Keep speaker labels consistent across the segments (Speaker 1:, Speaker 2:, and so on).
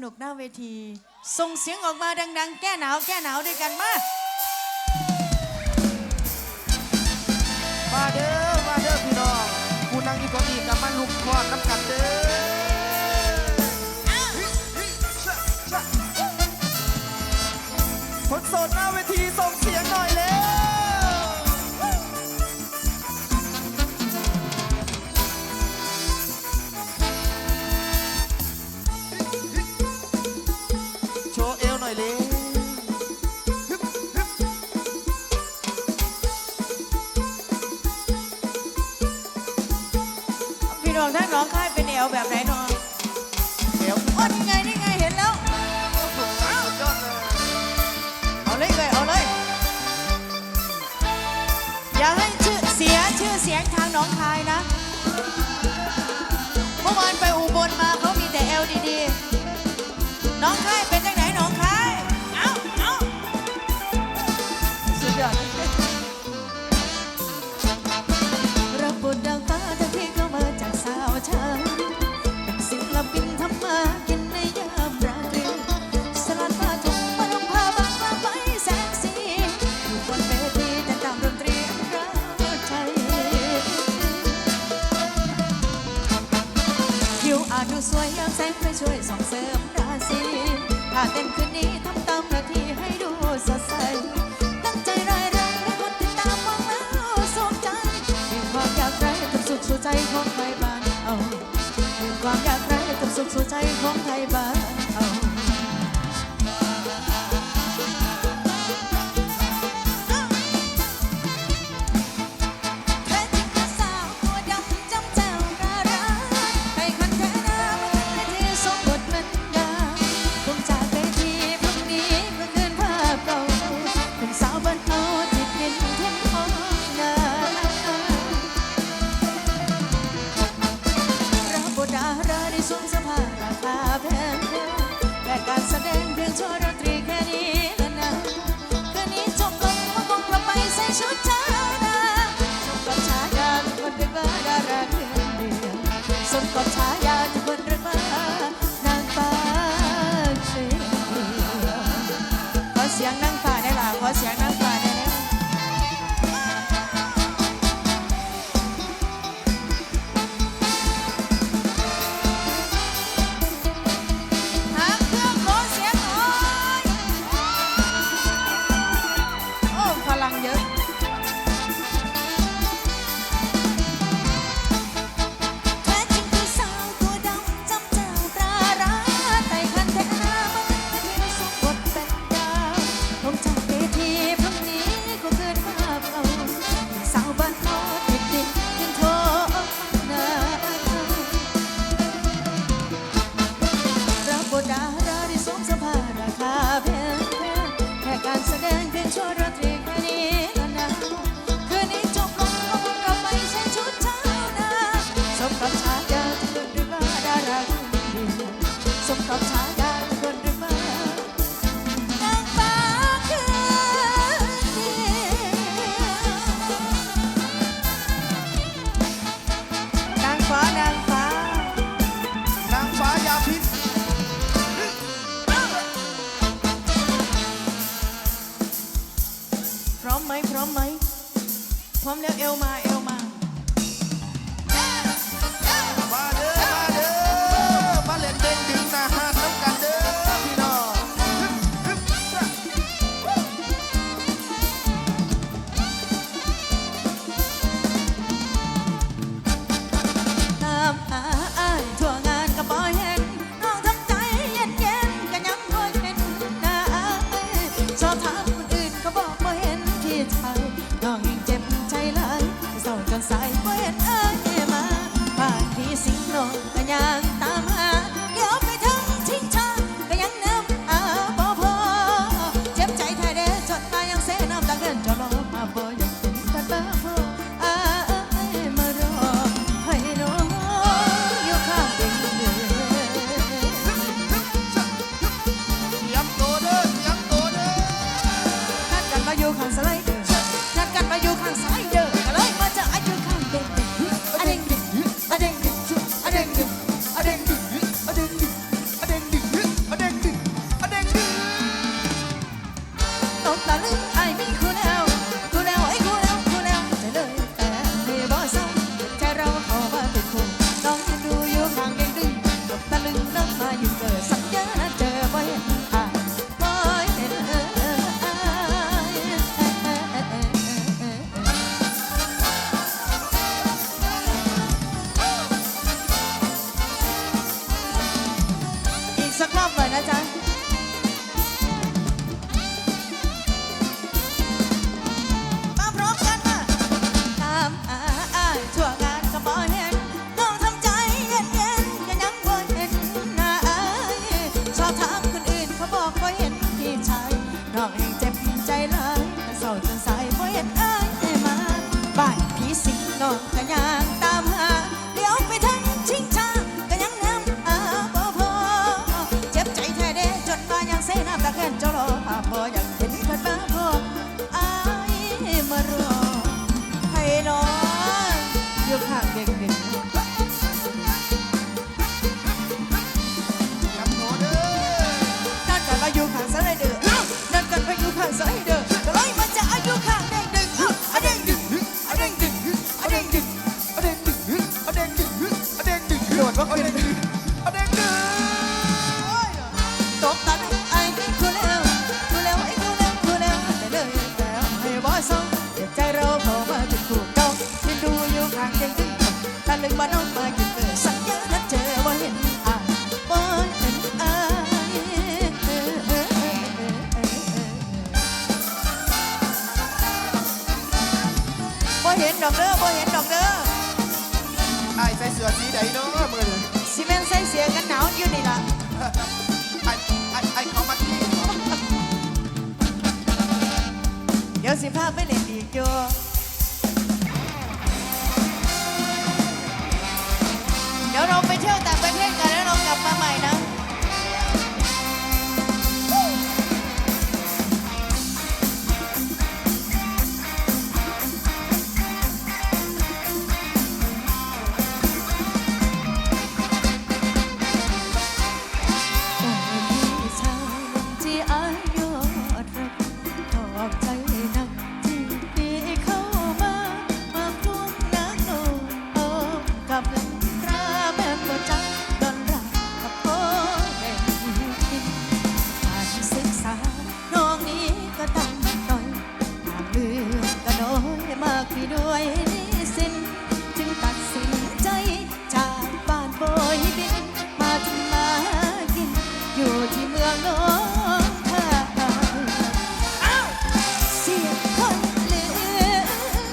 Speaker 1: สนุกหน้าเวที ส่งเสียงออกมาดัง ๆ แก้หนาวแก้หนาวด้วยกันมา
Speaker 2: มาเด้อมาเด้อพี่น้องผู้นั่งอีกคนอีกับมาลุกคอดน้ำกันเด้อคนโสดหน้าเวทีส่ง ก๊ง
Speaker 1: ทางน้องคายนะ เมื่อวานไปอุบลมาเขามีแต่เอลดีๆน้องคายเป็นจัง เต้นคืนนี้ทำตามนาทีให้ดูสดใส ตั้งใจราแรงและคนติดตามมองแล้วสมใจความอยากไรกับสุขสู่ใจของไทยบานเอาความอยากไรกัสุขสู่ใจของไทยบ้านเอา เสียงนั่งฝ่าได้หล่ะขอเสียงนั่ง ไหมพร้อมไหมพร้อมแล้วเอ
Speaker 2: ล
Speaker 1: มา 哪里？ เสียคนเหลือ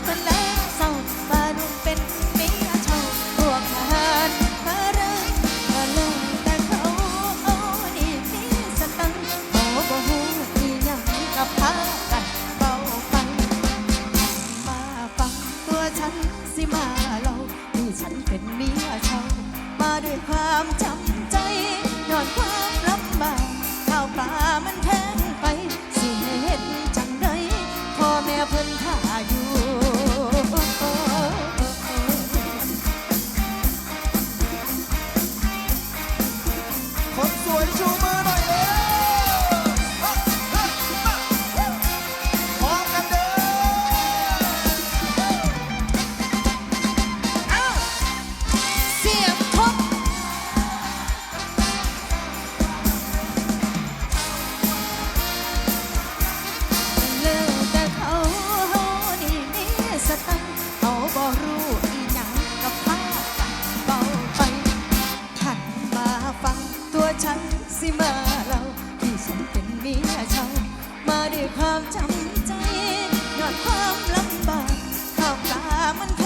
Speaker 1: คนแลเศร้าปานุ่มเป็นเมียเช่าพวกทารพระรังก็เลิแต่เขา
Speaker 2: โอ้
Speaker 1: นี่มีสตัง
Speaker 2: โอ้
Speaker 1: บ่หียังกับพากันเบาฟัมาฟังตัวฉันสิมาเราที่ฉันเป็นเมียเช่ามาด้วยความจำ นสิมาเราที่ฉันเป็นเมียชามาด้วยความจำใจนอดความลำบากข้าวปลามัน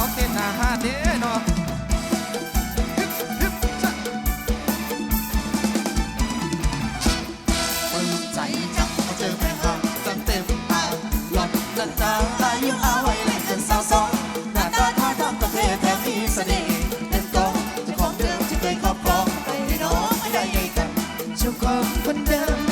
Speaker 1: าวเต้นหาเด้เนาะ
Speaker 2: ปลื้มใจจังพอเจอ
Speaker 1: แฟนคลัจังเต็มตาหลอดลันตาตายิ้มอาไว้แลกเนสาวสองหน้า
Speaker 2: ตาท่า
Speaker 1: ทาประ
Speaker 2: เทศแถ
Speaker 1: มมีเสน่
Speaker 2: ห์เป็นก
Speaker 1: องเจ้ของเดิมที่เคยคอบองไปให้น้
Speaker 2: องให้ได้กันเจ้าของคนเดิม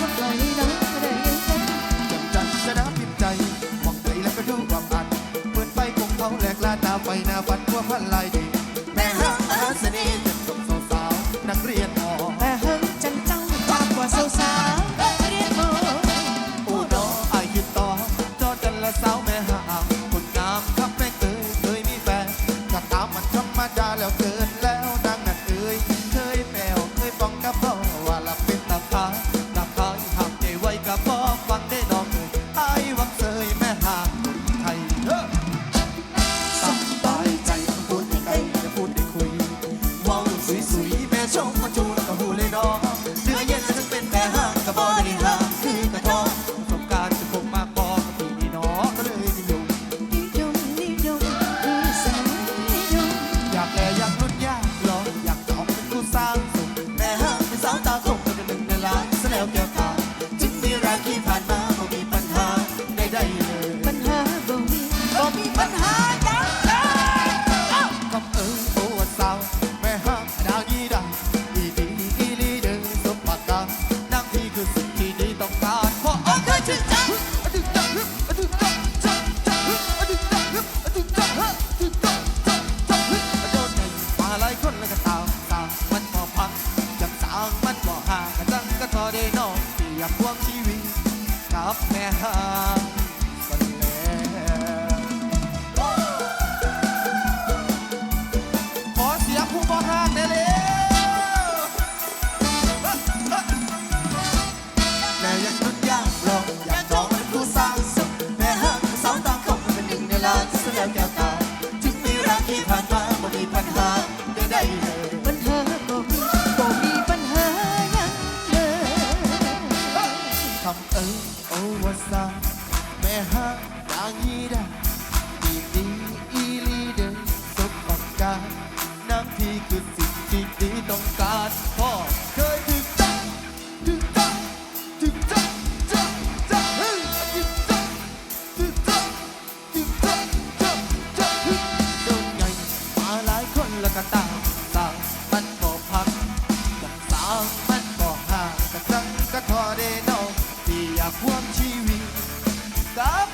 Speaker 2: ไปหน้าฟันว่าพันลายดีแม่ฮักมหาเสน่ห์จบสาวๆนักเรียนหอ
Speaker 1: แต่เฮิงจันเจ้ามากกว่าสาวสาวนักเรียนหม
Speaker 2: อู้ดอไอคิดต่อจอจันละสาวแม่หาคนงามครับแม่เคยเคยมีแฟนถ้าตามมันธรรมดาแล้วเกิน แม่ฮักดางยีดาดีดีอีลีเดอสมบัติกาน้ำที่คือสิ่ที่ดีต้องการพ่อเคยถึงจัถึงจัถึงจัจัจัถึงจัถึงจัถึงจัจัจัโดนไงมาหลายคนแล้วก็ตามตามมันบ่กกับสาวมันบ่หากับจังก็ทอเดนอที่อยากควมชีว stop.